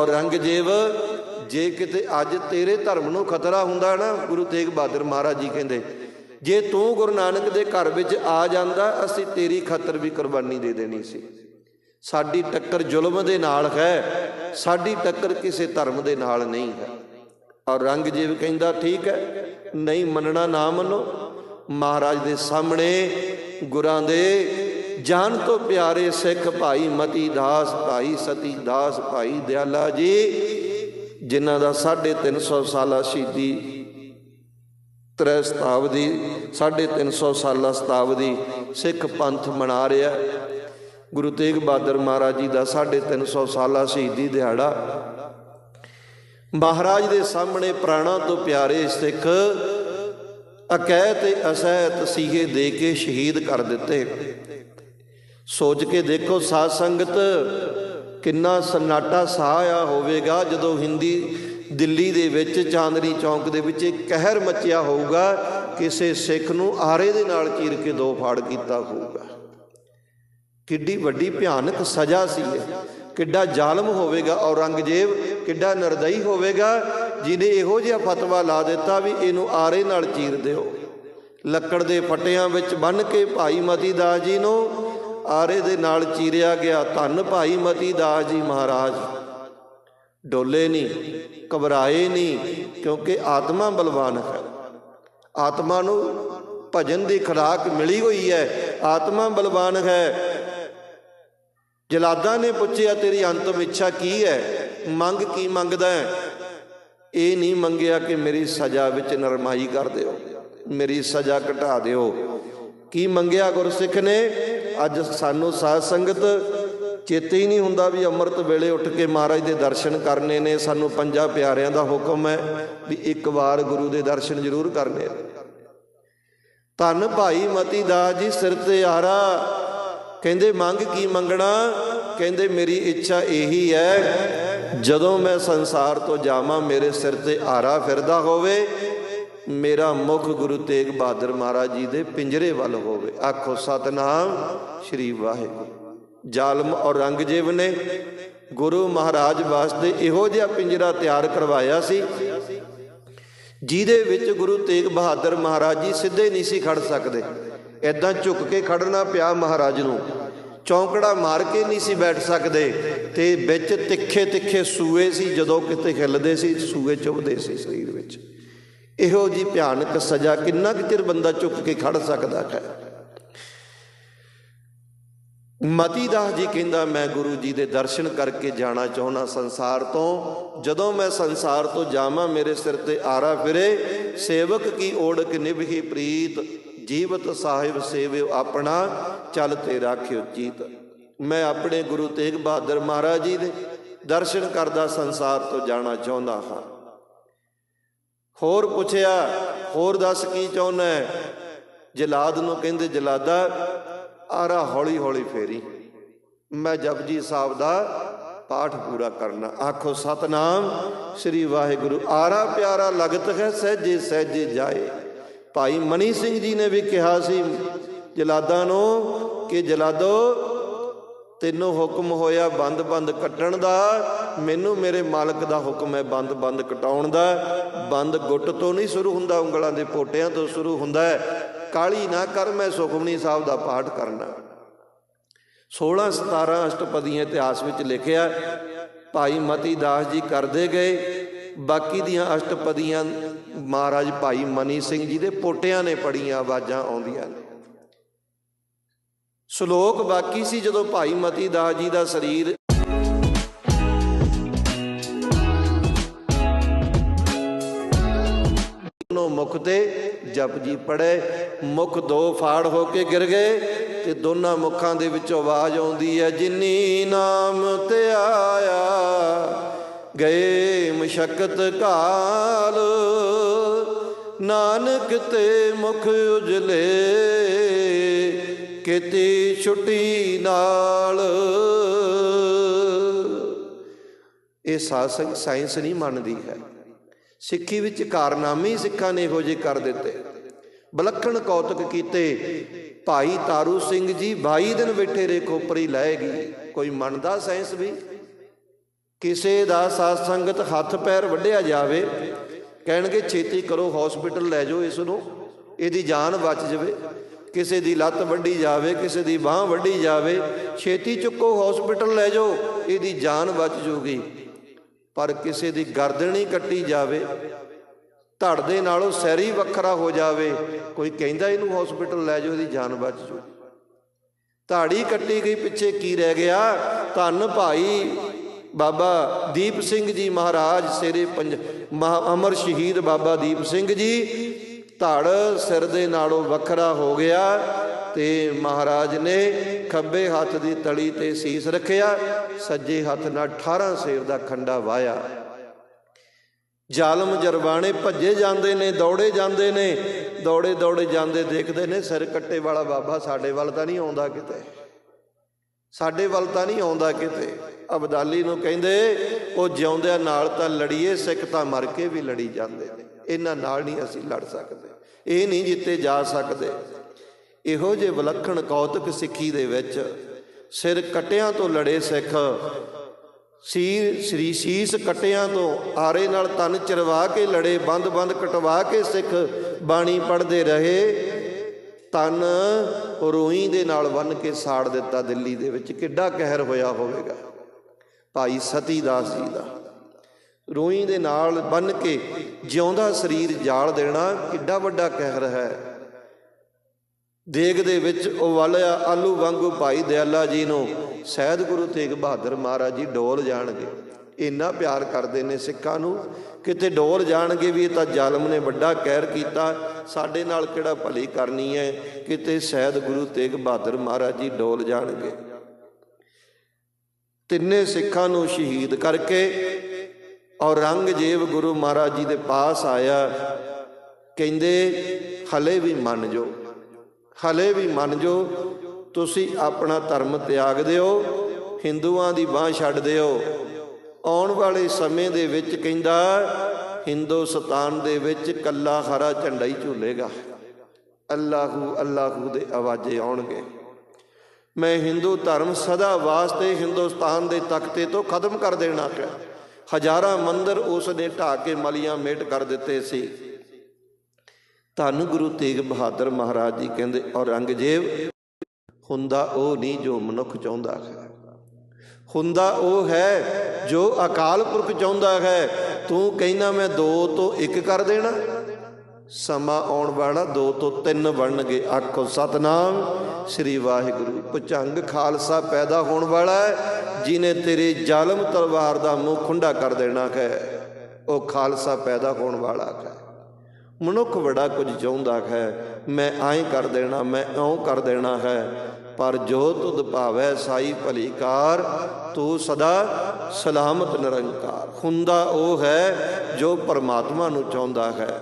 ਔਰੰਗਜ਼ੇਬ, ਜੇ ਕਿਤੇ ਅੱਜ ਤੇਰੇ ਧਰਮ ਨੂੰ ਖਤਰਾ ਹੁੰਦਾ ਨਾ, ਗੁਰੂ ਤੇਗ ਬਹਾਦਰ ਮਹਾਰਾਜ ਜੀ ਕਹਿੰਦੇ, ਜੇ ਤੂੰ ਗੁਰੂ ਨਾਨਕ ਦੇ ਘਰ ਵਿੱਚ ਆ ਜਾਂਦਾ, ਅਸੀਂ ਤੇਰੀ ਖਾਤਰ ਵੀ ਕੁਰਬਾਨੀ ਦੇ ਦੇਣੀ ਸੀ। ਸਾਡੀ ਟੱਕਰ ਜ਼ੁਲਮ ਦੇ ਨਾਲ ਹੈ, ਸਾਡੀ ਟੱਕਰ ਕਿਸੇ ਧਰਮ ਦੇ ਨਾਲ ਨਹੀਂ ਹੈ। ਔਰੰਗਜ਼ੇਬ ਕਹਿੰਦਾ, ਠੀਕ ਹੈ, ਨਹੀਂ ਮੰਨਣਾ ਨਾ ਮੰਨੋ, ਮਹਾਰਾਜ ਦੇ ਸਾਹਮਣੇ ਗੁਰਾਂ ਦੇ ਜਾਨ ਤੋਂ ਪਿਆਰੇ ਸਿੱਖ ਭਾਈ ਮਤੀ ਦਾਸ, ਭਾਈ ਸਤੀ ਦਾਸ, ਭਾਈ ਦਿਆਲਾ ਜੀ, ਜਿਨ੍ਹਾਂ ਦਾ 350 ਸਾਲਾ ਸ਼ਹੀਦੀ ਤ੍ਰੈ ਸ਼ਤਾਬਦੀ 350 ਸਾਲਾ ਸ਼ਤਾਬਦੀ ਸਿੱਖ ਪੰਥ ਮਨਾ ਰਿਹਾ। ਗੁਰੂ ਤੇਗ ਬਹਾਦਰ ਮਹਾਰਾਜ ਜੀ ਦਾ 350 ਸਾਲਾ ਸ਼ਹੀਦੀ ਦਿਹਾੜਾ। ਮਹਾਰਾਜ ਦੇ ਸਾਹਮਣੇ ਪ੍ਰਾਣਾ ਤੋਂ ਪਿਆਰੇ ਸਿੱਖ ਅਕੈ ਤੇ ਅਸਹਿ ਤਸੀਹੇ ਦੇ ਕੇ ਸ਼ਹੀਦ ਕਰ ਦਿੱਤੇ। ਸੋਚ ਕੇ ਦੇਖੋ ਸਾਧ ਸੰਗਤ, ਕਿੰਨਾ ਸਨਾਟਾ ਸਾਹ ਸਾਇਆ ਹੋਵੇਗਾ ਜਦੋਂ ਹਿੰਦੀ ਦਿੱਲੀ ਦੇ ਵਿੱਚ ਚਾਂਦਨੀ ਚੌਂਕ ਦੇ ਵਿੱਚ ਇੱਕ ਕਹਿਰ ਮਚਿਆ ਹੋਊਗਾ, ਕਿਸੇ ਸਿੱਖ ਨੂੰ ਆਰੇ ਦੇ ਨਾਲ ਚੀਰ ਕੇ ਦੋ ਫਾੜ ਕੀਤਾ ਹੋਊਗਾ। ਕਿੱਡੀ ਵੱਡੀ ਭਿਆਨਕ ਸਜ਼ਾ ਸੀ ਇਹ। ਕਿੱਡਾ ਜ਼ਾਲਮ ਹੋਵੇਗਾ ਔਰੰਗਜ਼ੇਬ, ਕਿੱਡਾ ਨਰਦਈ ਹੋਵੇਗਾ ਜਿਨੇ ਇਹੋ ਜਿਹਾ ਫਤਵਾ ਲਾ ਦਿੱਤਾ ਵੀ ਇਹਨੂੰ ਆਰੇ ਨਾਲ ਚੀਰ ਦਿਓ। ਲੱਕੜ ਦੇ ਫਟਿਆਂ ਵਿੱਚ ਬੰਨ ਕੇ ਭਾਈ ਮਤੀ ਦਾਸ ਜੀ ਨੂੰ ਆਰੇ ਦੇ ਨਾਲ ਚੀਰਿਆ ਗਿਆ ਧੰਨ ਭਾਈ ਮਤੀ ਦਾਸ ਜੀ ਮਹਾਰਾਜ। ਡੋਲੇ ਨਹੀਂ ਘਬਰਾਏ ਨਹੀਂ ਕਿਉਂਕਿ ਆਤਮਾ ਬਲਵਾਨ ਹੈ। ਆਤਮਾ ਨੂੰ ਭਜਨ ਦੀ ਖੁਰਾਕ ਮਿਲੀ ਹੋਈ ਹੈ, ਆਤਮਾ ਬਲਵਾਨ ਹੈ। ਜਲਾਦਾਂ ਨੇ ਪੁੱਛਿਆ, ਤੇਰੀ ਅੰਤਮ ਇੱਛਾ ਕੀ ਹੈ? ਮੰਗ ਕੀ ਮੰਗਦਾ ਹੈ? ਇਹ ਨਹੀਂ ਮੰਗਿਆ ਕਿ ਮੇਰੀ ਸਜ਼ਾ ਵਿੱਚ ਨਰਮਾਈ ਕਰ ਦਿਓ, ਮੇਰੀ ਸਜ਼ਾ ਘਟਾ ਦਿਓ। ਕੀ ਮੰਗਿਆ ਗੁਰਸਿੱਖ ਨੇ? ਅੱਜ ਸਾਨੂੰ ਸਾਧ ਸੰਗਤ ਚੇਤੇ ਹੀ ਨਹੀਂ ਹੁੰਦਾ ਵੀ ਅੰਮ੍ਰਿਤ ਵੇਲੇ ਉੱਠ ਕੇ ਮਹਾਰਾਜ ਦੇ ਦਰਸ਼ਨ ਕਰਨੇ ਨੇ। ਸਾਨੂੰ ਪੰਜਾਂ ਪਿਆਰਿਆਂ ਦਾ ਹੁਕਮ ਹੈ ਵੀ ਇੱਕ ਵਾਰ ਗੁਰੂ ਦੇ ਦਰਸ਼ਨ ਜ਼ਰੂਰ ਕਰਨੇ ਧੰਨ ਭਾਈ ਮਤੀ ਦਾਸ ਜੀ ਸਿਰ ਤੇ ਆਰਾ ਕਹਿੰਦੇ, ਮੰਗ ਕੀ ਮੰਗਣਾ? ਕਹਿੰਦੇ, ਮੇਰੀ ਇੱਛਾ ਇਹੀ ਹੈ, ਜਦੋਂ ਮੈਂ ਸੰਸਾਰ ਤੋਂ ਜਾਵਾਂ, ਮੇਰੇ ਸਿਰ ਤੇ ਆਰਾ ਫਿਰਦਾ ਹੋਵੇ ਮੇਰਾ ਮੁਖ ਗੁਰੂ ਤੇਗ ਬਹਾਦਰ ਮਹਾਰਾਜ ਜੀ ਦੇ ਪਿੰਜਰੇ ਵੱਲ ਹੋਵੇ। ਆਖੋ, ਸਤਨਾਮ ਸ਼੍ਰੀ ਵਾਹਿਗੁਰੂ। ਜ਼ਾਲਮ ਔਰੰਗਜ਼ੇਬ ਨੇ ਗੁਰੂ ਮਹਾਰਾਜ ਵਾਸਤੇ ਇਹੋ ਜਿਹਾ ਪਿੰਜਰਾ ਤਿਆਰ ਕਰਵਾਇਆ ਸੀ, ਜਿਹਦੇ ਵਿੱਚ ਗੁਰੂ ਤੇਗ ਬਹਾਦਰ ਮਹਾਰਾਜ ਜੀ ਸਿੱਧੇ ਨਹੀਂ ਸੀ ਖੜ ਸਕਦੇ। ਐਦਾਂ ਝੁੱਕ ਕੇ ਖੜਨਾ ਪਿਆ ਮਹਾਰਾਜ ਨੂੰ। ਚੌਂਕੜਾ ਮਾਰ ਕੇ ਨਹੀਂ ਸੀ ਬੈਠ ਸਕਦੇ ਤੇ ਵਿੱਚ ਤਿੱਖੇ ਤਿੱਖੇ ਸੂਏ ਸੀ, ਜਦੋਂ ਕਿਤੇ ਹਿੱਲਦੇ ਸੀ, ਸੂਏ ਚੁਭਦੇ ਸੀ ਸਰੀਰ ਇਹੋ ਜੀ ਭਿਆਨਕ ਸਜ਼ਾ ਕਿੰਨਾ ਕੁ ਚਿਰ ਬੰਦਾ ਚੁੱਕ ਕੇ ਖੜ ਸਕਦਾ ਹੈ? ਮਤੀ ਦਾਸ ਜੀ ਕਹਿੰਦਾ, ਮੈਂ ਗੁਰੂ ਜੀ ਦੇ ਦਰਸ਼ਨ ਕਰਕੇ ਜਾਣਾ ਚਾਹੁੰਦਾ ਸੰਸਾਰ ਤੋਂ। ਜਦੋਂ ਮੈਂ ਸੰਸਾਰ ਤੋਂ ਜਾਵਾਂ, ਮੇਰੇ ਸਿਰ ਤੇ ਆਰਾ ਫਿਰੇ। ਸੇਵਕ ਕੀ ਓੜਕ ਨਿਭੀ ਪ੍ਰੀਤ। ਜੀਵਤ ਸਾਹਿਬ ਸੇਵਿਓ ਆਪਣਾ। ਚਲ ਤੇ ਰਾਖਿਓ ਚੀਤ। ਮੈਂ ਆਪਣੇ ਗੁਰੂ ਤੇਗ ਬਹਾਦਰ ਮਹਾਰਾਜ ਜੀ ਦੇ ਦਰਸ਼ਨ ਕਰਦਾ ਸੰਸਾਰ ਤੋਂ ਜਾਣਾ ਚਾਹੁੰਦਾ ਹਾਂ। ਹੋਰ ਪੁੱਛਿਆ, ਹੋਰ ਦੱਸ ਕੀ ਚਾਹੁੰਦਾ ਜਲਾਦ ਨੂੰ ਕਹਿੰਦੇ, ਜਲਾਦਾ, ਆਰਾ ਹੌਲੀ ਹੌਲੀ ਫੇਰੀ। ਮੈਂ ਜਪਜੀ ਸਾਹਿਬ ਦਾ ਪਾਠ ਪੂਰਾ ਕਰਨਾ। ਆਖੋ, ਸਤਨਾਮ, ਸ੍ਰੀ ਵਾਹਿਗੁਰੂ। ਆਰਾ ਪਿਆਰਾ ਲਗਤ ਹੈ, ਸਹਿਜੇ ਸਹਿਜੇ ਜਾਏ। ਭਾਈ ਮਨੀ ਸਿੰਘ ਜੀ ਨੇ ਵੀ ਕਿਹਾ ਸੀ ਜਲਾਦਾਂ ਨੂੰ ਕਿ ਜਲਾਦੋ ਤੈਨੂੰ ਹੁਕਮ ਹੋਇਆ ਬੰਦ-ਬੰਦ ਕੱਟਣ ਦਾ। ਮੈਨੂੰ ਮੇਰੇ ਮਾਲਕ ਦਾ ਹੁਕਮ ਹੈ ਬੰਦ-ਬੰਦ ਕਟਾਉਣ ਦਾ। ਬੰਦ ਗੁੱਟ ਤੋਂ ਨਹੀਂ ਸ਼ੁਰੂ ਹੁੰਦਾ, ਉਂਗਲਾਂ ਦੇ ਪੋਟਿਆਂ ਤੋਂ ਸ਼ੁਰੂ ਹੁੰਦਾ ਹੈ। ਕਾਲੀ ਨਾ ਕਰ, ਮੈਂ ਸੁਖਮਨੀ ਸਾਹਿਬ ਦਾ ਪਾਠ ਕਰਨਾ। 16 17 ਅਸ਼ਟਪਦੀਆਂ ਇਤਿਹਾਸ ਵਿੱਚ ਲਿਖਿਆ, ਭਾਈ ਮਤੀ ਦਾਸ ਜੀ ਕਰਦੇ ਗਏ। ਬਾਕੀ ਦੀਆਂ ਅਸ਼ਟਪਦੀਆਂ ਮਹਾਰਾਜ ਭਾਈ ਮਨੀ ਸਿੰਘ ਜੀ ਦੇ ਪੋਟਿਆਂ ਨੇ ਪੜੀਆਂ ਆਵਾਜ਼ਾਂ ਆਉਂਦੀਆਂ ਨੇ। ਸ਼ਲੋਕ ਬਾਕੀ ਸੀ ਜਦੋਂ ਭਾਈ ਮਤੀ ਦਾਸ ਜੀ ਦਾ ਸਰੀਰ ਨੂੰ ਮੁਖ ਤੇ ਜਪਜੀ ਪੜੇ ਮੁਖ ਦੋ ਫਾੜ ਹੋ ਕੇ ਗਿਰ ਗਏ ਤੇ ਦੋਨਾਂ ਮੁਖਾਂ ਦੇ ਵਿੱਚੋਂ ਆਵਾਜ਼ ਆਉਂਦੀ ਹੈ, ਜਿਨੀ ਨਾਮ ਤੇ ਆਇਆ ਗਏ ਮੁਸ਼ਕਤ ਕਾਲ, ਨਾਨਕ ਤੇ ਮੁਖ ਉਜਲੇ। ਕਿਤੇ ਛੁੱਟੀ ਨਾਲ। ਇਹ ਸਾਸੰਗ ਸਾਇੰਸ ਨਹੀਂ ਮੰਨਦੀ ਹੈ। ਸਿੱਖੀ ਵਿੱਚ ਕਾਰਨਾਮੇ ਸਿੱਖਾਂ ਨੇ ਇਹੋ ਜਿਹੇ ਕਰ ਦਿੱਤੇ। ਬਲਖਣ ਕੌਤਕ ਕੀਤੇ, ਭਾਈ ਤਾਰੂ ਸਿੰਘ ਜੀ 22 ਦਿਨ ਬੈਠੇ ਰੇ ਖੋਪਰੀ ਲਾਏਗੀ ਕੋਈ ਮੰਨਦਾ ਸਾਇੰਸ ਵੀ? ਕਿਸੇ ਦਾ ਸਾਧ ਸੰਗਤ ਹੱਥ ਪੈਰ ਵੱਢਿਆ ਜਾਵੇ, ਕਹਿਣਗੇ ਛੇਤੀ ਕਰੋ ਹਸਪੀਟਲ ਲੈ ਜਾਓ ਇਸ ਨੂੰ, ਇਹਦੀ ਜਾਨ ਬਚ ਜਾਵੇ। ਕਿਸੇ ਦੀ ਲੱਤ ਵੱਢੀ ਜਾਵੇ, ਕਿਸੇ ਦੀ ਬਾਹ ਵੱਢੀ ਜਾਵੇ, ਛੇਤੀ ਚੁੱਕੋ ਹਸਪੀਟਲ ਲੈ ਜਾਓ, ਇਹਦੀ ਜਾਨ ਬਚ ਜੂਗੀ ਪਰ ਕਿਸੇ ਦੀ ਗਰਦਨ ਹੀ ਕੱਟੀ ਜਾਵੇ, ਧੜ ਦੇ ਨਾਲੋਂ ਸੈਰੀ ਵੱਖਰਾ ਹੋ ਜਾਵੇ, ਕੋਈ ਕਹਿੰਦਾ ਇਹਨੂੰ ਹਸਪੀਟਲ ਲੈ ਜਾਓ, ਇਹਦੀ ਜਾਨ ਬਚ ਜੂ ਧਾੜੀ ਕੱਟੀ ਗਈ, ਪਿੱਛੇ ਕੀ ਰਹਿ ਗਿਆ? ਧੰਨ ਭਾਈ ਬਾਬਾ ਦੀਪ ਸਿੰਘ ਜੀ ਮਹਾਰਾਜ, ਸੇਰੇ ਪੰਜ, ਮਹਾ- ਅਮਰ ਸ਼ਹੀਦ ਬਾਬਾ ਦੀਪ ਸਿੰਘ ਜੀ ਧੜ ਸਿਰ ਦੇ ਨਾਲੋਂ ਵੱਖਰਾ ਹੋ ਗਿਆ ਤੇ ਮਹਾਰਾਜ ਨੇ ਖੱਬੇ ਹੱਥ ਦੀ ਤਲੀ ਤੇ ਸੀਸ ਰੱਖਿਆ, ਸੱਜੇ ਹੱਥ ਨਾਲ 18 ਸੇਵ ਦਾ ਖੰਡਾ ਵਾਇਆ ਜ਼ਾਲਮ ਜਰਬਾਣੇ ਭੱਜੇ ਜਾਂਦੇ ਨੇ, ਦੌੜੇ ਜਾਂਦੇ ਨੇ, ਦੌੜੇ ਦੌੜੇ ਜਾਂਦੇ ਦੇਖਦੇ ਨੇ, ਸਿਰ ਕੱਟੇ ਵਾਲਾ ਬਾਬਾ ਸਾਡੇ ਵੱਲ ਤਾਂ ਨਹੀਂ ਆਉਂਦਾ ਕਿਤੇ। ਸਾਡੇ ਵੱਲ ਤਾਂ ਨਹੀਂ ਆਉਂਦਾ ਕਿਤੇ। ਅਬਦਾਲੀ ਨੂੰ ਕਹਿੰਦੇ, ਉਹ ਜਿਉਂਦਿਆਂ ਨਾਲ ਤਾਂ ਲੜੀਏ, ਸਿੱਖ ਤਾਂ ਮਰ ਕੇ ਵੀ ਲੜੀ ਜਾਂਦੇ ਨੇ। ਇਹਨਾਂ ਨਾਲ ਨਹੀਂ ਅਸੀਂ ਲੜ ਸਕਦੇ। ਇਹ ਨਹੀਂ ਜਿੱਤੇ ਜਾ ਸਕਦੇ। ਇਹੋ ਜੇ ਵਿਲੱਖਣ ਕੌਤਕ ਸਿੱਖੀ ਦੇ ਵਿੱਚ ਸਿਰ ਕਟਿਆਂ ਤੋਂ ਲੜੇ ਸਿੱਖ, ਸੀਰ, ਸ੍ਰੀ ਸੀਸ ਕਟਿਆਂ ਤੋਂ ਆਰੇ ਨਾਲ ਤਨ ਚਰਵਾ ਕੇ ਲੜੇ ਬੰਦ-ਬੰਦ ਕਟਵਾ ਕੇ ਸਿੱਖ ਬਾਣੀ ਪੜ੍ਹਦੇ ਰਹੇ, ਤਨ ਰੋਈ ਦੇ ਨਾਲ ਬੰਨ ਕੇ ਸਾੜ ਦਿੱਤਾ ਦਿੱਲੀ ਦੇ ਵਿੱਚ। ਕਿੱਡਾ ਕਹਿਰ ਹੋਇਆ ਹੋਵੇਗਾ। ਭਾਈ ਸਤੀ ਦਾਸ ਜੀ ਦਾ। ਰੂਈ ਦੇ ਨਾਲ ਬੰਨ ਕੇ ਜਿਉਂਦਾ ਸਰੀਰ ਜਾਲ ਦੇਣਾ ਕਿੱਡਾ ਵੱਡਾ ਕਹਿਰ ਹੈ। ਦੇਗ ਦੇ ਵਿੱਚ ਉਵਾਲਿਆ ਆਲੂ ਵਾਂਗੂ ਭਾਈ ਦਿਆਲਾ ਜੀ ਨੂੰ ਸਹਿਦ ਗੁਰੂ ਤੇਗ ਬਹਾਦਰ ਮਹਾਰਾਜ ਜੀ ਡੋਲ ਜਾਣਗੇ। ਇੰਨਾ ਪਿਆਰ ਕਰਦੇ ਨੇ ਸਿੱਖਾਂ ਨੂੰ। ਕਿਤੇ ਡੋਲ ਜਾਣਗੇ ਵੀ ਇਹ ਤਾਂ ਜ਼ਾਲਮ ਨੇ ਵੱਡਾ ਕਹਿਰ ਕੀਤਾ। ਸਾਡੇ ਨਾਲ ਕਿਹੜਾ ਭਲੀ ਕਰਨੀ ਹੈ? ਕਿਤੇ ਸਹਿਦ ਗੁਰੂ ਤੇਗ ਬਹਾਦਰ ਮਹਾਰਾਜ ਜੀ ਡੋਲ ਜਾਣਗੇ। ਤਿੰਨੇ ਸਿੱਖਾਂ ਨੂੰ ਸ਼ਹੀਦ ਕਰਕੇ ਔਰੰਗਜ਼ੇਬ ਗੁਰੂ ਮਹਾਰਾਜ ਜੀ ਦੇ ਪਾਸ ਆਇਆ। ਕਹਿੰਦੇ, ਹਲੇ ਵੀ ਮੰਨ ਜੋ, ਹਲੇ ਵੀ ਮੰਨ ਜੋ, ਤੁਸੀਂ ਆਪਣਾ ਧਰਮ ਤਿਆਗ ਦਿਓ, ਹਿੰਦੂਆਂ ਦੀ ਬਾਹ ਛੱਡ ਦਿਓ। ਆਉਣ ਵਾਲੇ ਸਮੇਂ ਦੇ ਵਿੱਚ ਕਹਿੰਦਾ, ਹਿੰਦੁਸਤਾਨ ਦੇ ਵਿੱਚ ਕੱਲਾ ਹਰਾ ਝੰਡਾ ਹੀ ਝੂਲੇਗਾ। ਅੱਲਾਹੂ ਅੱਲਾਹੂ ਦੇ ਆਵਾਜ਼ੇ ਆਉਣਗੇ। ਮੈਂ ਹਿੰਦੂ ਧਰਮ ਸਦਾ ਵਾਸਤੇ ਹਿੰਦੁਸਤਾਨ ਦੇ ਤਖਤੇ ਤੋਂ ਖਤਮ ਕਰ ਦੇਣਾ ਹੈ ਹਜ਼ਾਰਾਂ ਮੰਦਰ ਉਸ ਨੇ ਢਾ ਕੇ ਮਲੀਆਂ ਮੇਟ ਕਰ ਦਿੱਤੇ ਸੀ। ਧੰਨ ਗੁਰੂ ਤੇਗ ਬਹਾਦਰ ਮਹਾਰਾਜ ਜੀ ਕਹਿੰਦੇ, ਔਰੰਗਜ਼ੇਬ, ਹੁੰਦਾ ਉਹ ਨਹੀਂ ਜੋ ਮਨੁੱਖ ਚਾਹੁੰਦਾ ਹੈ। ਹੁੰਦਾ ਉਹ ਹੈ ਜੋ ਅਕਾਲ ਪੁਰਖ ਚਾਹੁੰਦਾ ਹੈ। ਤੂੰ ਕਹਿੰਦਾ ਮੈਂ ਦੋ ਤੋਂ ਇੱਕ ਕਰ ਦੇਣਾ। ਸਮਾਂ ਆਉਣ ਵਾਲਾ ਦੋ ਤੋਂ ਤਿੰਨ ਬਣਨਗੇ ਆਖੋ ਸਤਨਾਮ। ਸ੍ਰੀ ਵਾਹਿਗੁਰੂ ਭੁਜੰਗ ਖਾਲਸਾ ਪੈਦਾ ਹੋਣ ਵਾਲਾ ਹੈ। ਜਿਨੇ ਤੇਰੇ ਜ਼ਾਲਮ ਤਲਵਾਰ ਦਾ ਮੂੰਹ ਖੁੰਡਾ ਕਰ ਦੇਣਾ ਹੈ, ਉਹ ਖਾਲਸਾ ਪੈਦਾ ਹੋਣ ਵਾਲਾ ਹੈ। ਮਨੁੱਖ ਬੜਾ ਕੁਝ ਚਾਹੁੰਦਾ ਹੈ, ਮੈਂ ਐਂ ਕਰ ਦੇਣਾ, ਮੈਂ ਇਉਂ ਕਰ ਦੇਣਾ ਹੈ, ਪਰ ਜੋ ਤੁਧ ਭਾਵੈ ਸਾਈ ਭਲੀਕਾਰ, ਤੂੰ ਸਦਾ ਸਲਾਮਤ ਨਿਰੰਕਾਰ। ਹੁੰਦਾ ਉਹ ਹੈ ਜੋ ਪਰਮਾਤਮਾ ਨੂੰ ਚਾਹੁੰਦਾ ਹੈ।